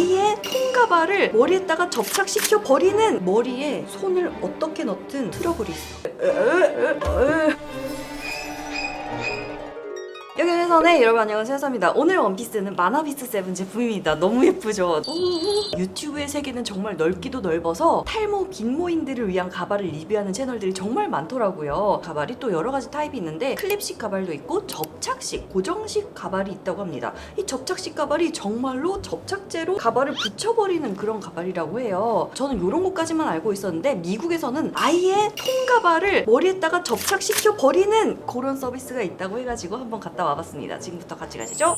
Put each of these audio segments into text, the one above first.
아예 통가발을 머리에다가 접착시켜 버리는 머리에 손을 어떻게 넣든 에. 여기 회선의 여러분 안녕하세요. 회사입니다. 오늘 원피스는 마나비스 세븐 제품입니다. 너무 예쁘죠? 오, 유튜브의 세계는 정말 넓기도 넓어서 탈모 긴모인들을 위한 가발을 리뷰하는 채널들이 정말 많더라고요. 가발이 또 여러 가지 타입이 있는데 클립식 가발도 있고 접착식 고정식 가발이 있다고 합니다. 이 접착식 가발이 정말로 접착제로 가발을 붙여버리는 그런 가발이라고 해요. 저는 이런 것까지만 알고 있었는데 미국에서는 아예 통가발을 머리에다가 접착시켜 버리는 그런 서비스가 있다고 해가지고 한번 갔다 와봤습니다. 지금부터 같이 가시죠.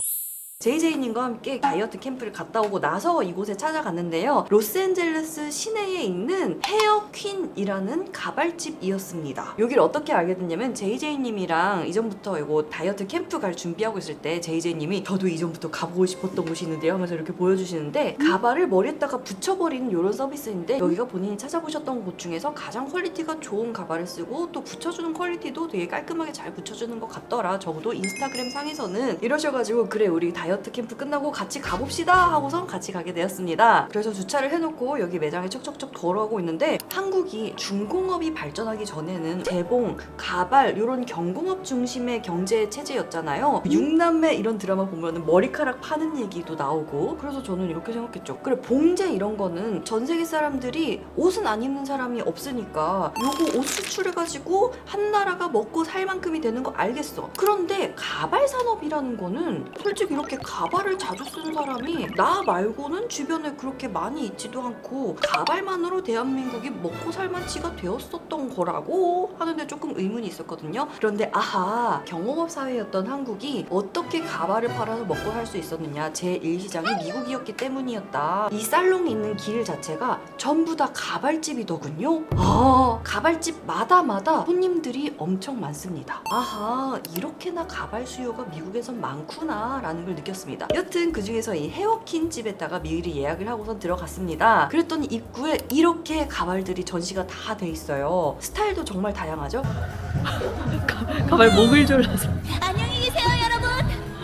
JJ님과 함께 다이어트 캠프를 갔다 오고 나서 이곳에 찾아갔는데요. 로스앤젤레스 시내에 있는 헤어 퀸이라는 가발집이었습니다. 여기를 어떻게 알게 됐냐면 JJ님이랑 이전부터 이거 다이어트 캠프 갈 준비하고 있을 때 JJ님이 저도 이전부터 가보고 싶었던 곳이 있는데요 하면서 이렇게 보여주시는데 가발을 머리에다가 붙여버리는 이런 서비스인데 여기가 본인이 찾아보셨던 곳 중에서 가장 퀄리티가 좋은 가발을 쓰고 또 붙여주는 퀄리티도 되게 깔끔하게 잘 붙여주는 것 같더라 적어도 인스타그램 상에서는 이러셔가지고 그래 우리 다이어트 캠프 끝나고 같이 가봅시다 하고선 같이 가게 되었습니다. 그래서 주차를 해놓고 여기 매장에 척척척 걸어오고 있는데 한국이 중공업이 발전하기 전에는 재봉, 가발 이런 경공업 중심의 경제 체제였잖아요. 육남매 이런 드라마 보면은 머리카락 파는 얘기도 나오고 그래서 저는 이렇게 생각했죠. 그래 봉제 이런 거는 전 세계 사람들이 옷은 안 입는 사람이 없으니까 요거 옷 수출해가지고 한 나라가 먹고 살 만큼이 되는 거 알겠어. 그런데 가발 산업이라는 거는 솔직히 이렇게 가발을 자주 쓰는 사람이 나 말고는 주변에 그렇게 많이 있지도 않고 가발만으로 대한민국이 먹고 살만치가 되었었던 거라고 하는데 조금 의문이 있었거든요. 그런데 아하 경공업 사회였던 한국이 어떻게 가발을 팔아서 먹고 살 수 있었느냐 제1시장이 미국이었기 때문이었다. 이 살롱이 있는 길 자체가 전부 다 가발집이더군요. 아 가발집마다 마다 손님들이 엄청 많습니다. 아하 이렇게나 가발 수요가 미국에선 많구나 라는 걸 느꼈습니다. 여튼 그 중에서 이 헤어킨 집에다가 미리 예약을 하고선 들어갔습니다. 그랬더니 입구에 이렇게 가발들이 전시가 다 돼 있어요. 스타일도 정말 다양하죠? 가발 목을 졸라서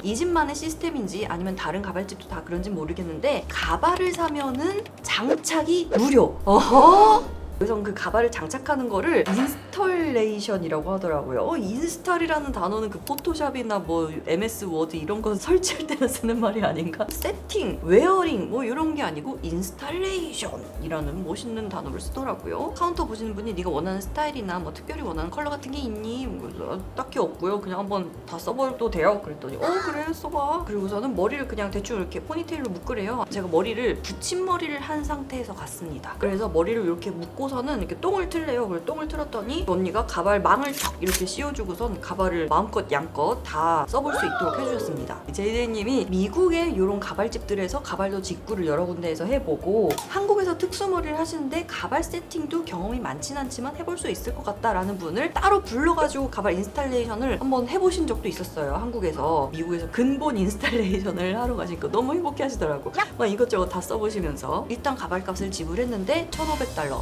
이 집만의 시스템인지 아니면 다른 가발집도 다 그런지 모르겠는데 가발을 사면은 장착이 무료. 어허. 그래서 그 가발을 장착하는 거를 인스톨레이션이라고 하더라고요. 어, 인스톨이라는 단어는 그 포토샵이나 뭐 MS 워드 이런 거 설치할 때나 쓰는 말이 아닌가? 세팅, 웨어링 뭐 이런 게 아니고 인스톨레이션이라는 멋있는 단어를 쓰더라고요. 카운터 보시는 분이 네가 원하는 스타일이나 뭐 특별히 원하는 컬러 같은 게 있니? 아, 딱히 없고요. 그냥 한번 다 써봐도 돼요. 그랬더니 어 그래 써봐. 그리고서는 머리를 그냥 대충 이렇게 포니테일로 묶으래요. 제가 머리를 붙임머리를 한 상태에서 갔습니다. 그래서 머리를 이렇게 묶고 서는 이렇게 똥을 틀래요. 그래서 똥을 틀었더니 언니가 가발 망을 척 이렇게 씌워주고선 가발을 마음껏 양껏 다 써볼 수 있도록 해주셨습니다. 제이제님이 미국의 이런 가발집들에서 가발도 직구를 여러 군데에서 해보고 한국에서 특수머리를 하시는데 가발 세팅도 경험이 많진 않지만 해볼 수 있을 것 같다라는 분을 따로 불러가지고 가발 인스탈레이션을 한번 해보신 적도 있었어요. 한국에서 미국에서 근본 인스탈레이션을 하러 가시니까 너무 행복해 하시더라고. 막 이것저것 다 써보시면서 일단 가발값을 지불했는데 1,500달러.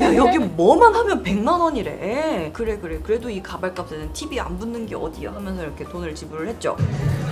야 여기 뭐만 하면 100만 원이래. 그래 그래 그래도 이 가발값에는 팁이 안 붙는 게 어디야 하면서 이렇게 돈을 지불을 했죠.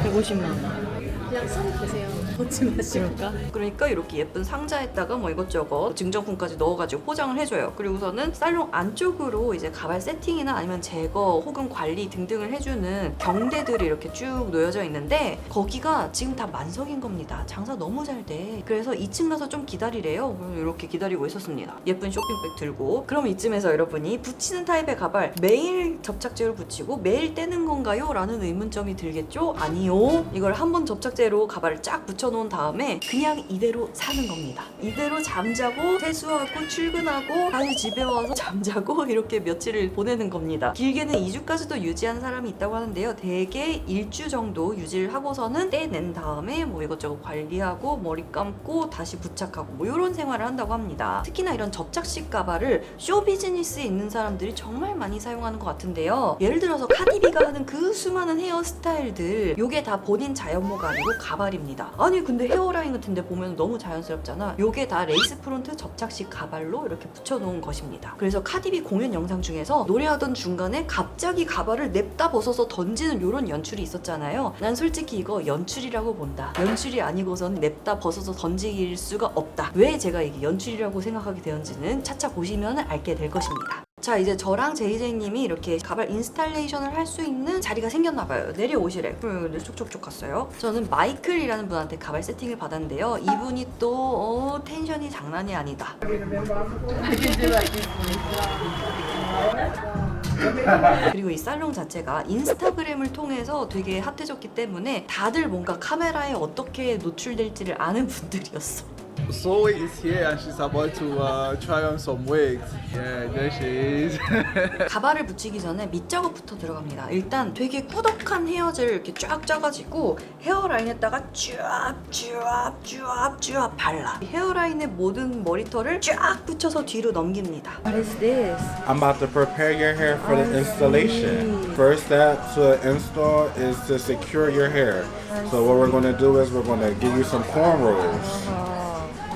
150만 원. 그냥 선 보세요. 벗지 마시고. 그럴까? 그러니까 이렇게 예쁜 상자에다가 뭐 이것저것 증정품까지 넣어가지고 포장을 해줘요. 그리고서는 살롱 안쪽으로 이제 가발 세팅이나 아니면 제거 혹은 관리 등등을 해주는 경대들이 이렇게 쭉 놓여져 있는데 거기가 지금 다 만석인 겁니다. 장사 너무 잘 돼. 그래서 2층 가서 좀 기다리래요. 이렇게 기다리고 있었습니다. 예쁜 쇼핑백 들고. 그럼 이쯤에서 여러분이 붙이는 타입의 가발 매일 접착제로 붙이고 매일 떼는 건가요? 라는 의문점이 들겠죠? 아니요. 이걸 한 번 접착 제로 가발을 쫙 붙여놓은 다음에 그냥 이대로 사는 겁니다. 이대로 잠자고 세수하고 출근하고 다시 집에 와서 잠자고 이렇게 며칠을 보내는 겁니다. 길게는 2주까지도 유지한 사람이 있다고 하는데요. 대개 일주 정도 유지를 하고서는 떼낸 다음에 뭐 이것저것 관리하고 머리 감고 다시 부착하고 뭐 이런 생활을 한다고 합니다. 특히나 이런 접착식 가발을 쇼 비즈니스에 있는 사람들이 정말 많이 사용하는 것 같은데요. 예를 들어서 카디비가 하는 그 수많은 헤어스타일들 요게 다 본인 자연모가 아니고 가발입니다. 아니 아니 근데 헤어라인 같은데 보면 너무 자연스럽잖아. 요게 다 레이스 프론트 접착식 가발로 이렇게 붙여놓은 것입니다. 그래서 카디비 공연 영상 중에서 노래하던 중간에 갑자기 가발을 냅다 벗어서 던지는 요런 연출이 있었잖아요. 난 솔직히 이거 연출이라고 본다. 연출이 아니고선 냅다 벗어서 던질 수가 없다. 왜 제가 이게 연출이라고 생각하게 되었는지는 차차 보시면 알게 될 것입니다. 자 이제 저랑 제이제이님이 이렇게 가발 인스탈레이션을 할 수 있는 자리가 생겼나 봐요. 내려오시래. 그래서 촉촉촉 갔어요. 저는 마이클이라는 분한테 가발 세팅을 받았는데요. 이분이 또 어, 텐션이 장난이 아니다. 그리고 이 살롱 자체가 인스타그램을 통해서 되게 핫해졌기 때문에 다들 뭔가 카메라에 어떻게 노출될지를 아는 분들이었어 Zoe is here and she's about to uh, try on some wigs. Yeah, there she is. 가발을 붙이기 전에 밑작업부터 들어갑니다. 일단 되게 꾸덕한 헤어젤을 이렇게 쫙 짜가지고 헤어라인에다가 쫙쫙쫙쫙 발라. 헤어라인의 모든 머리털을 쫙 붙여서 뒤로 넘깁니다. What is this? I'm about to prepare your hair for the installation. First step to install is to secure your hair. So what we're going to do is we're going to give you some cornrows.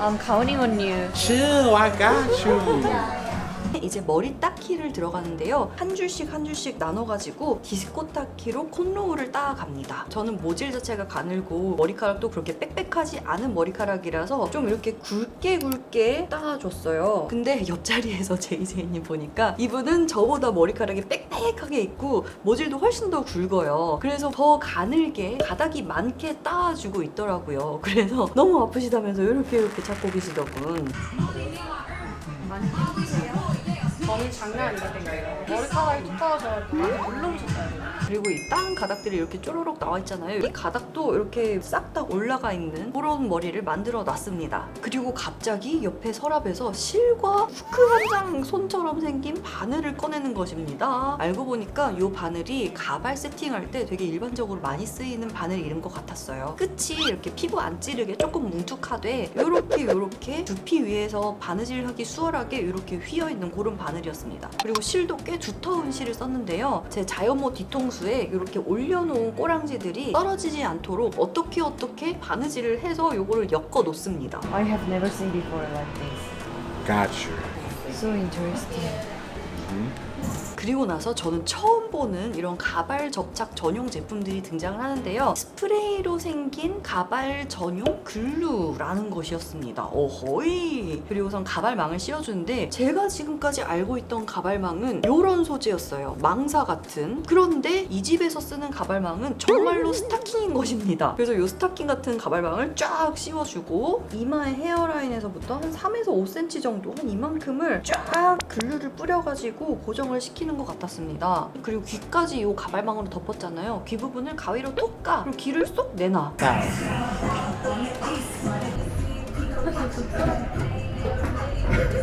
Um, I'm counting on you. Chill, I got you. 이제 머리 닦기를 들어가는데요. 한 줄씩 한 줄씩 나눠가지고 디스코 닦기로 콘로우를 따갑니다. 저는 모질 자체가 가늘고 머리카락도 그렇게 빽빽하지 않은 머리카락이라서 좀 이렇게 굵게 굵게 따줘어요 근데 옆자리에서 제이제이님 보니까 이분은 저보다 머리카락이 빽빽하게 있고 모질도 훨씬 더 굵어요. 그래서 더 가늘게 가닥이 많게 따주고 있더라고요. 그래서 너무 아프시다면서 이렇게 이렇게 잡고 계시더군. 저는 장난 아니거든요. 머리카락이 두꺼워져가지고 물렁쳤어요. 그리고 이 땅 가닥들이 이렇게 쪼로록 나와 있잖아요. 이 가닥도 이렇게 싹 다 올라가 있는 그런 머리를 만들어 놨습니다. 그리고 갑자기 옆에 서랍에서 실과 후크 한 장 손처럼 생긴 바늘을 꺼내는 것입니다. 알고 보니까 이 바늘이 가발 세팅할 때 되게 일반적으로 많이 쓰이는 바늘 이름 것 같았어요. 끝이 이렇게 피부 안 찌르게 조금 뭉툭하되 요렇게 요렇게 두피 위에서 바느질하기 수월하게 이렇게 휘어 있는 그런 바늘이었습니다. 그리고 실도 꽤 두터운 실을 썼는데요. 제 자연모 뒤통수 에 이렇게 올려놓은 꼬랑지들이 떨어지지 않도록 어떻게 어떻게 바느질을 해서 요거를 엮어 놓습니다. I have never seen before like this. Got you. So interesting. 그리고 나서 저는 처음 보는 이런 가발 접착 전용 제품들이 등장을 하는데요. 스프레이로 생긴 가발 전용 글루라는 것이었습니다. 어허이. 그리고선 가발망을 씌워주는데 제가 지금까지 알고 있던 가발망은 이런 소재였어요. 망사 같은. 그런데 이 집에서 쓰는 가발망은 정말로 스타킹인 것입니다. 그래서 이 스타킹 같은 가발망을 쫙 씌워주고 이마의 헤어라인에서부터 한 3에서 5cm 정도 한 이만큼을 쫙 글루를 뿌려가지고 고정을 시키는 것 같았습니다. 그리고 귀까지 이 가발망으로 덮었잖아요. 귀 부분을 가위로 톡 까. 그리고 귀를 쏙 내놔.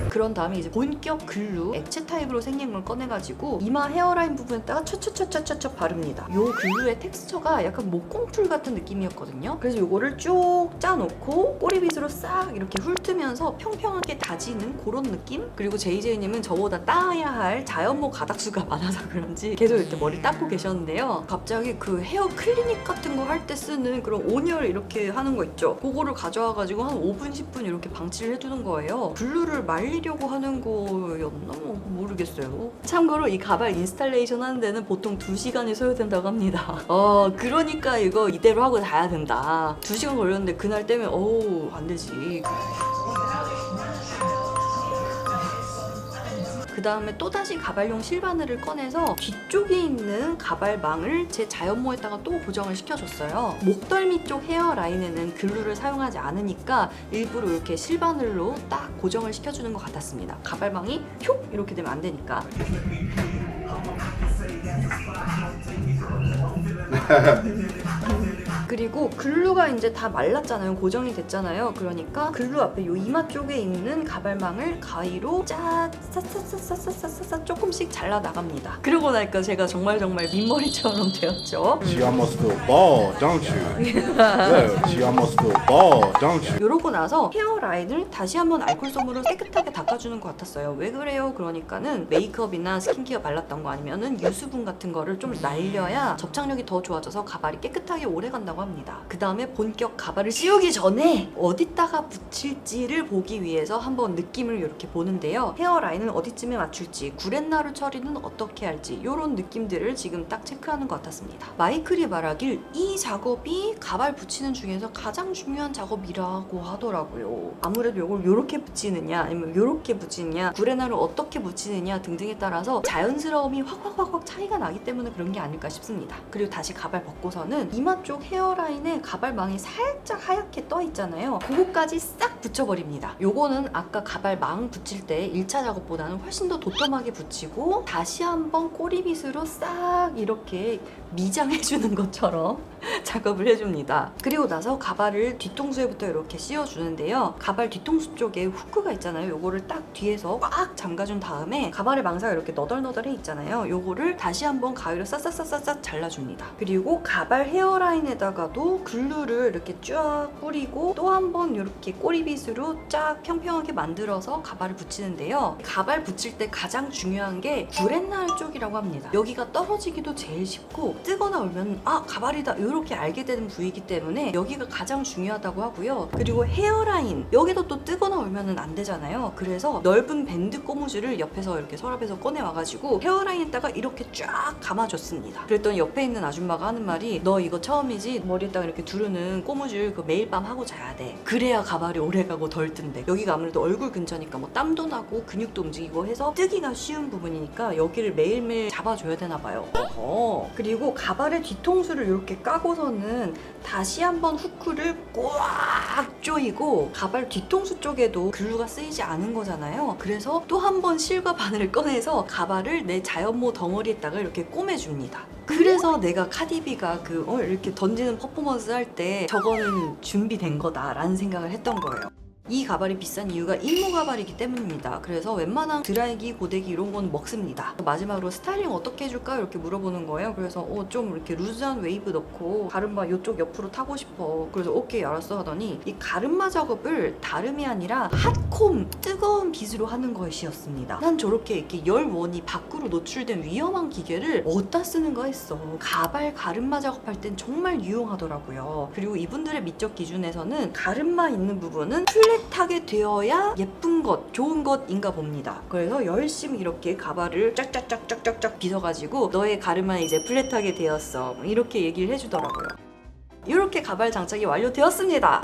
그런 다음에 이제 본격 글루 액체 타입으로 생긴 걸 꺼내가지고 이마 헤어라인 부분에다가 촤촤촤촤촤 바릅니다. 요 글루의 텍스처가 약간 목공풀 같은 느낌이었거든요. 그래서 요거를 쭉 짜놓고 꼬리빗으로 싹 이렇게 훑으면서 평평하게 다지는 그런 느낌? 그리고 제이제이님은 저보다 따야 할 자연모 가닥수가 많아서 그런지 계속 이렇게 머리 닦고 계셨는데요. 갑자기 그 헤어 클리닉 같은 거 할 때 쓰는 그런 온열 이렇게 하는 거 있죠? 그거를 가져와가지고 한 5분, 10분 이렇게 방치를 해주는 거예요. 블루를 말리려고 하는 거였나? 뭐 모르겠어요. 참고로 이 가발 인스탈레이션 하는 데는 보통 2시간이 소요된다고 합니다. 어, 그러니까 이거 이대로 하고 자야 된다. 2시간 걸렸는데 그날 때문에 어우, 안 되지. 다음에 또다시 가발용 실바늘을 꺼내서 뒤쪽에 있는 가발망을 제 자연모에다가 또 고정을 시켜줬어요. 목덜미 쪽 헤어라인에는 글루를 사용하지 않으니까 일부러 이렇게 실바늘로 딱 고정을 시켜주는 것 같았습니다. 가발망이 휙 이렇게 되면 안 되니까. 그리고 글루가 이제 다 말랐잖아요. 고정이 됐잖아요. 그러니까 글루 앞에 요 이마 쪽에 있는 가발망을 가위로 짜 싸싸싸싸싸싸싸 조금씩 잘라 나갑니다. 그러고 나니까 제가 정말 정말 민머리처럼 되었죠. She almost feel bald, don't you? Look, she almost feel bald, don't you? 이러고 나서 헤어라인을 다시 한번 알콜 솜으로 깨끗하게 닦아주는 것 같았어요. 왜 그래요? 그러니까는 메이크업이나 스킨케어 발랐던 거 아니면은 유수분 같은 거를 좀 날려야 접착력이 더 좋아져서 가발이 깨끗하게 오래 간다고 끝난다고 합니다. 그 다음에 본격 가발을 씌우기 전에 어디다가 붙일지를 보기 위해서 한번 느낌을 이렇게 보는데요. 헤어라인은 어디쯤에 맞출지, 구렛나루 처리는 어떻게 할지 이런 느낌들을 지금 딱 체크하는 것 같았습니다. 마이클이 말하길 이 작업이 가발 붙이는 중에서 가장 중요한 작업이라고 하더라고요. 아무래도 이걸 이렇게 붙이느냐 아니면 이렇게 붙이느냐 구레나루 어떻게 붙이느냐 등등에 따라서 자연스러움이 확확확확 차이가 나기 때문에 그런 게 아닐까 싶습니다. 그리고 다시 가발 벗고서는 이마 쪽 헤어 라인에 가발망이 살짝 하얗게 떠 있잖아요. 그거까지 싹 붙여버립니다. 요거는 아까 가발망 붙일 때 1차 작업보다는 훨씬 더 도톰하게 붙이고 다시 한번 꼬리빗으로 싹 이렇게 미장해주는 것처럼 작업을 해줍니다. 그리고 나서 가발을 뒤통수에부터 이렇게 씌워주는데요. 가발 뒤통수 쪽에 후크가 있잖아요. 요거를 딱 뒤에서 꽉 잠가준 다음에 가발의 망사가 이렇게 너덜너덜해 있잖아요. 요거를 다시 한번 가위로 싹싹싹싹 잘라줍니다. 그리고 가발 헤어라인에다가 도 글루를 이렇게 쫙 뿌리고 또 한 번 이렇게 꼬리빗으로 쫙 평평하게 만들어서 가발을 붙이는데요. 가발 붙일 때 가장 중요한 게 구렛나루 쪽이라고 합니다. 여기가 떨어지기도 제일 쉽고 뜨거나 울면 아 가발이다 이렇게 알게 되는 부위이기 때문에 여기가 가장 중요하다고 하고요. 그리고 헤어라인 여기도 또 뜨거나 울면은 안 되잖아요. 그래서 넓은 밴드 고무줄을 옆에서 이렇게 서랍에서 꺼내 와가지고 헤어라인에다가 이렇게 쫙 감아줬습니다. 그랬더니 옆에 있는 아줌마가 하는 말이 너 이거 처음이지 머리에다가 이렇게 두르는 고무줄 그 매일 밤 하고 자야 돼. 그래야 가발이 오래 가고 덜 뜬대. 여기가 아무래도 얼굴 근처니까 뭐 땀도 나고 근육도 움직이고 해서 뜨기가 쉬운 부분이니까 여기를 매일매일 잡아줘야 되나 봐요. 어허. 그리고 가발의 뒤통수를 이렇게 까고서는 다시 한번 후크를 꽉 조이고 가발 뒤통수 쪽에도 글루가 쓰이지 않은 거잖아요. 그래서 또 한 번 실과 바늘을 꺼내서 가발을 내 자연모 덩어리에다가 이렇게 꼬매줍니다. 그래서 내가 카디비가 그 어, 이렇게 던지는 퍼포먼스 할 때 저거는 준비된 거다라는 생각을 했던 거예요. 이 가발이 비싼 이유가 일모 가발이기 때문입니다. 그래서 웬만한 드라이기, 고데기 이런 건 먹습니다. 마지막으로 스타일링 어떻게 해줄까 이렇게 물어보는 거예요. 그래서 어, 좀 이렇게 루즈한 웨이브 넣고 가르마 이쪽 옆으로 타고 싶어. 그래서 오케이 알았어 하더니 이 가르마 작업을 다름이 아니라 핫콤 뜨거운 빗으로 하는 것이었습니다. 난 저렇게 이렇게 열원이 밖으로 노출된 위험한 기계를 어디다 쓰는가 했어. 가발 가르마 작업할 땐 정말 유용하더라고요. 그리고 이분들의 미적 기준에서는 가르마 있는 부분은 플 랫하게 되어야 예쁜 것, 좋은 것인가 봅니다. 그래서 열심히 이렇게 가발을 짝짝짝짝짝짝 빗어가지고 너의 가르마는 이제 플랫하게 되었어. 뭐 이렇게 얘기를 해주더라고요. 이렇게 가발 장착이 완료되었습니다.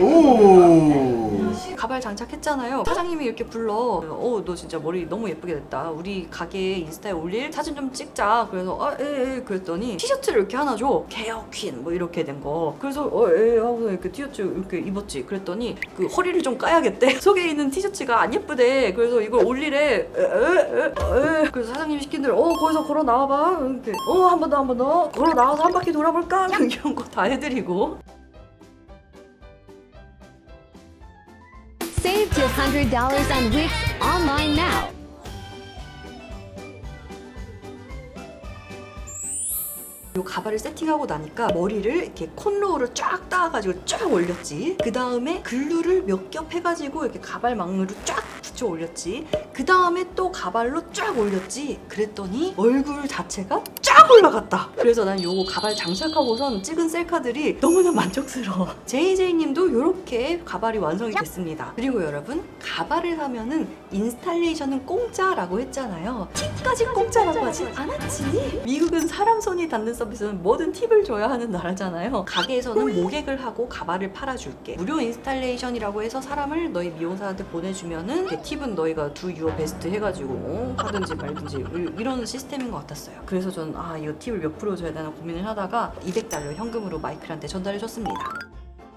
Ooh. 가발 장착했잖아요. 사장님이 이렇게 불러. 어, 너 진짜 머리 너무 예쁘게 됐다. 우리 가게 인스타에 올릴 사진 좀 찍자. 그래서 아, 예, 예. 그랬더니 티셔츠를 이렇게 하나 줘. 개혁 퀸, 뭐 이렇게 된 거. 그래서 어, 예, 하고 이렇게 티셔츠 이렇게 입었지. 그랬더니 그 허리를 좀 까야겠대. 속에 있는 티셔츠가 안 예쁘대. 그래서 이걸 올리래. 에, 에, 에, 에. 그래서 사장님이 시킨 대로 어, 거기서 걸어 나와봐. 이렇게 어, 한 번 더, 한 번 더. 걸어 나와서 한 바퀴 돌아볼까? 이런 거 다 해드리고. Save to $100 on Wix online now. 요 가발을 세팅하고 나니까 머리를 이렇게 콘로우를 쫙 따가지고 쫙 올렸지. 그 다음에 글루를 몇 겹 해가지고 이렇게 가발망으로 쫙 붙여 올렸지. 그 다음에 또 가발로 쫙 올렸지. 그랬더니 얼굴 자체가 쫙 올라갔다. 그래서 난 요거 가발 장착하고선 찍은 셀카들이 너무나 만족스러워. JJ님도 요렇게 가발이 완성이 됐습니다. 그리고 여러분 가발을 사면은 인스탈레이션은 공짜라고 했잖아요. 팁까지 공짜라고 하지 않았지. 미국은 사람 손이 닿는 서비스는 뭐든 팁을 줘야 하는 나라잖아요. 가게에서는 모객을 하고 가발을 팔아줄게. 무료 인스탈레이션이라고 해서 사람을 너희 미용사한테 보내주면은 그 팁은 너희가 두 유어 베스트 해가지고 어? 하든지 말든지 이- 이런 시스템인 것 같았어요. 그래서 저는 아 이거 팁을 몇 프로 줘야 되나 고민을 하다가 200달러 현금으로 마이클한테 전달해줬습니다.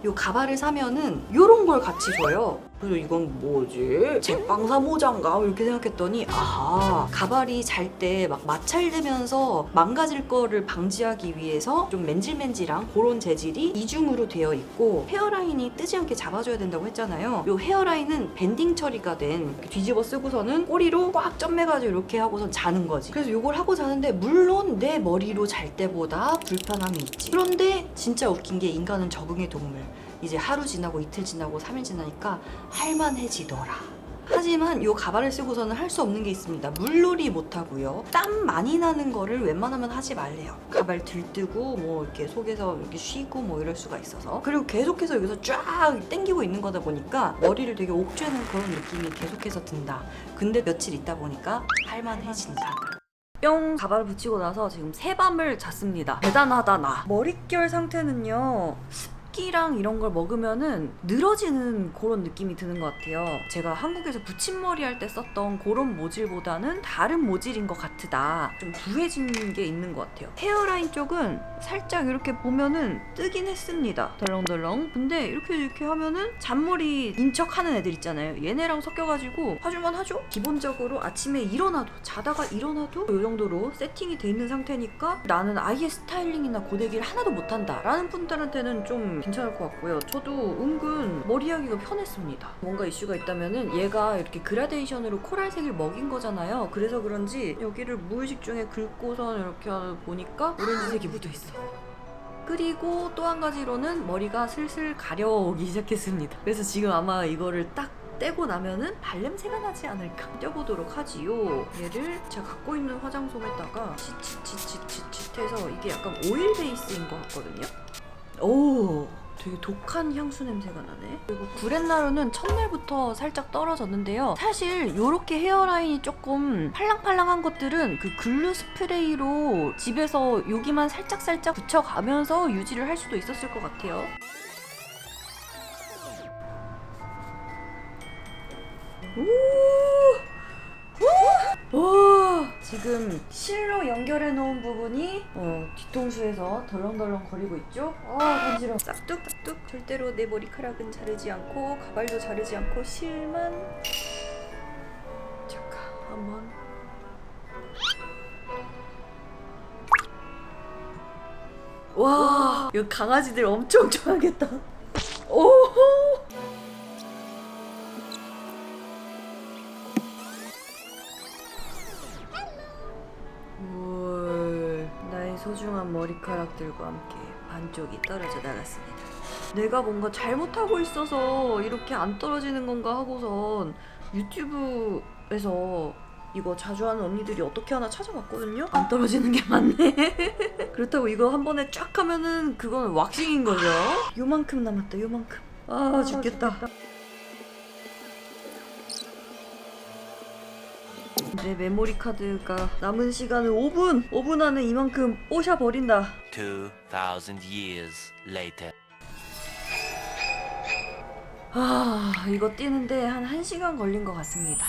요 가발을 사면은 요런 걸 같이 줘요. 그래서 이건 뭐지? 제빵사 모자인가? 이렇게 생각했더니 아하 가발이 잘 때 막 마찰되면서 망가질 거를 방지하기 위해서 좀 맨질맨질한 그런 재질이 이중으로 되어 있고 헤어라인이 뜨지 않게 잡아줘야 된다고 했잖아요. 요 헤어라인은 밴딩 처리가 된 뒤집어 쓰고서는 꼬리로 꽉 점매가지고 이렇게 하고선 자는 거지. 그래서 요걸 하고 자는데 물론 내 머리로 잘 때보다 불편함이 있지. 그런데 진짜 웃긴 게 인간은 적응의 동물. 이제 하루 지나고 이틀 지나고 3일 지나니까 할만해지더라. 하지만 이 가발을 쓰고서는 할 수 없는 게 있습니다. 물놀이 못 하고요. 땀 많이 나는 거를 웬만하면 하지 말래요. 가발 들뜨고 뭐 이렇게 속에서 이렇게 쉬고 뭐 이럴 수가 있어서 그리고 계속해서 여기서 쫙 당기고 있는 거다 보니까 머리를 되게 옥죄는 그런 느낌이 계속해서 든다. 근데 며칠 있다 보니까 할만해진다. 뿅 가발을 붙이고 나서 지금 새 밤을 잤습니다. 대단하다 나. 머릿결 상태는요. 습기랑 이런 걸 먹으면은 늘어지는 그런 느낌이 드는 것 같아요. 제가 한국에서 붙임머리 할 때 썼던 그런 모질보다는 다른 모질인 것 같으다. 좀 부해진 게 있는 것 같아요. 헤어라인 쪽은 살짝 이렇게 보면은 뜨긴 했습니다. 덜렁덜렁. 근데 이렇게 이렇게 하면은 잔머리 인척 하는 애들 있잖아요. 얘네랑 섞여가지고 봐줄만 하죠? 기본적으로 아침에 일어나도 자다가 일어나도 이 정도로 세팅이 돼 있는 상태니까 나는 아예 스타일링이나 고데기를 하나도 못한다 라는 분들한테는 좀 괜찮을 것 같고요. 저도 은근 머리 하기가 편했습니다. 뭔가 이슈가 있다면은 얘가 이렇게 그라데이션으로 코랄색을 먹인 거잖아요. 그래서 그런지 여기를 무의식 중에 긁고선 이렇게 보니까 오렌지색이 묻어 있어. 그리고 또 한 가지로는 머리가 슬슬 가려오기 시작했습니다. 그래서 지금 아마 이거를 딱 떼고 나면은 발냄새가 나지 않을까 떼보도록 하지요. 얘를 제가 갖고 있는 화장솜에다가 치치치치치치 해서 이게 약간 오일 베이스인 것 같거든요. 오 되게 독한 향수 냄새가 나네. 그리고 구렛나루는 첫날부터 살짝 떨어졌는데요. 사실 이렇게 헤어라인이 조금 팔랑팔랑한 것들은 그 글루 스프레이로 집에서 여기만 살짝살짝 붙여가면서 유지를 할 수도 있었을 것 같아요. 지금 실로 연결해 놓은 부분이 어, 뒤통수에서 덜렁덜렁 거리고 있죠? 아 간지러워. 싹둑 싹둑 절대로 내 머리카락은 자르지 않고 가발도 자르지 않고 실만. 잠깐 한번. 와 이거 강아지들 엄청 좋아하겠다. 오 소중한 머리카락들과 함께 반쪽이 떨어져 나갔습니다. 내가 뭔가 잘못하고 있어서 이렇게 안 떨어지는 건가 하고선 유튜브에서 이거 자주 하는 언니들이 어떻게 하나 찾아봤거든요? 안 떨어지는 게 많네. 그렇다고 이거 한 번에 쫙 하면은 그건 왁싱인 거죠. 요만큼 남았다, 요만큼. 아, 죽겠다. 내 메모리 카드가 남은 시간은 5분! 5분 안에 이만큼 뽀셔버린다. 2,000 years later. 아, 이거 뛰는데 한 1시간 걸린 것 같습니다.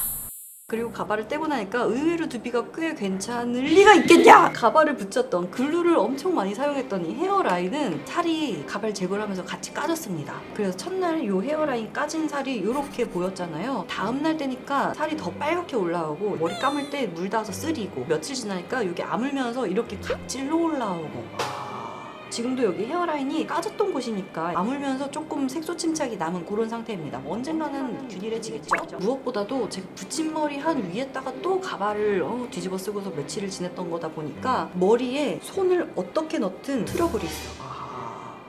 그리고 가발을 떼고 나니까 의외로 두피가 꽤 괜찮을 리가 있겠냐! 가발을 붙였던 글루를 엄청 많이 사용했더니 헤어라인은 살이 가발 제거를 하면서 같이 까졌습니다. 그래서 첫날 이 헤어라인 까진 살이 이렇게 보였잖아요. 다음날 떼니까 살이 더 빨갛게 올라오고 머리 감을 때 물 닿아서 쓰리고 며칠 지나니까 이게 아물면서 이렇게 각질로 올라오고 지금도 여기 헤어라인이 까졌던 곳이니까 아물면서 조금 색소 침착이 남은 그런 상태입니다. 뭐 언젠가는 균일해지겠죠? 무엇보다도 제가 붙임머리 한 위에다가 또 가발을 어, 뒤집어 쓰고서 며칠을 지냈던 거다 보니까 머리에 손을 어떻게 넣든 있어.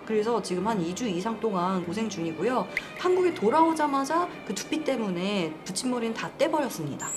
그래서 지금 한 2주 이상 동안 고생 중이고요. 한국에 돌아오자마자 그 두피 때문에 붙임머리는 다 떼버렸습니다.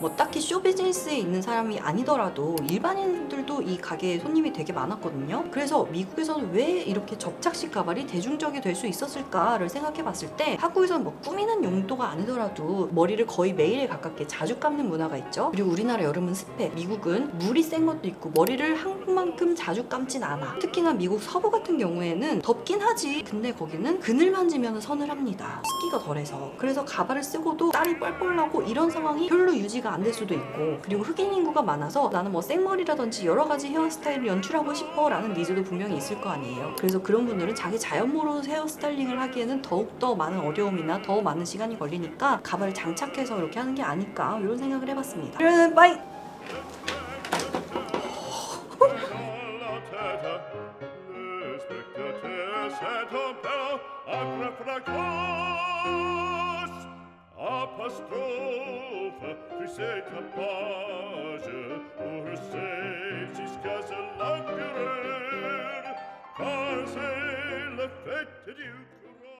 뭐 딱히 쇼비즈니스에 있는 사람이 아니더라도 일반인들도 이 가게에 손님이 되게 많았거든요. 그래서 미국에서는 왜 이렇게 접착식 가발이 대중적이 될 수 있었을까를 생각해 봤을 때 한국에서는 뭐 꾸미는 용도가 아니더라도 머리를 거의 매일 가깝게 자주 감는 문화가 있죠. 그리고 우리나라 여름은 습해. 미국은 물이 센 것도 있고 머리를 한국만큼 자주 감진 않아. 특히나 미국 서부 같은 경우에는 덥긴 하지. 근데 거기는 그늘 만지면 서늘합니다. 습기가 덜해서. 그래서 가발을 쓰고도 땀이 뻘뻘 나고 이런 상황이 별로 유지가 안 될 수도 있고 그리고 흑인 인구가 많아서 나는 뭐 생머리라든지 여러 가지 헤어스타일을 연출하고 싶어 라는 니즈도 분명히 있을 거 아니에요. 그래서 그런 분들은 자기 자연모로 헤어스타일링을 하기에는 더욱더 많은 어려움이나 더 많은 시간이 걸리니까 가발을 장착해서 이렇게 하는 게 아닐까 이런 생각을 해봤습니다. 그러면 빠이! la l'enfer, tu sais ta page, pour save jusqu'à ce langueur, car c'est la fête du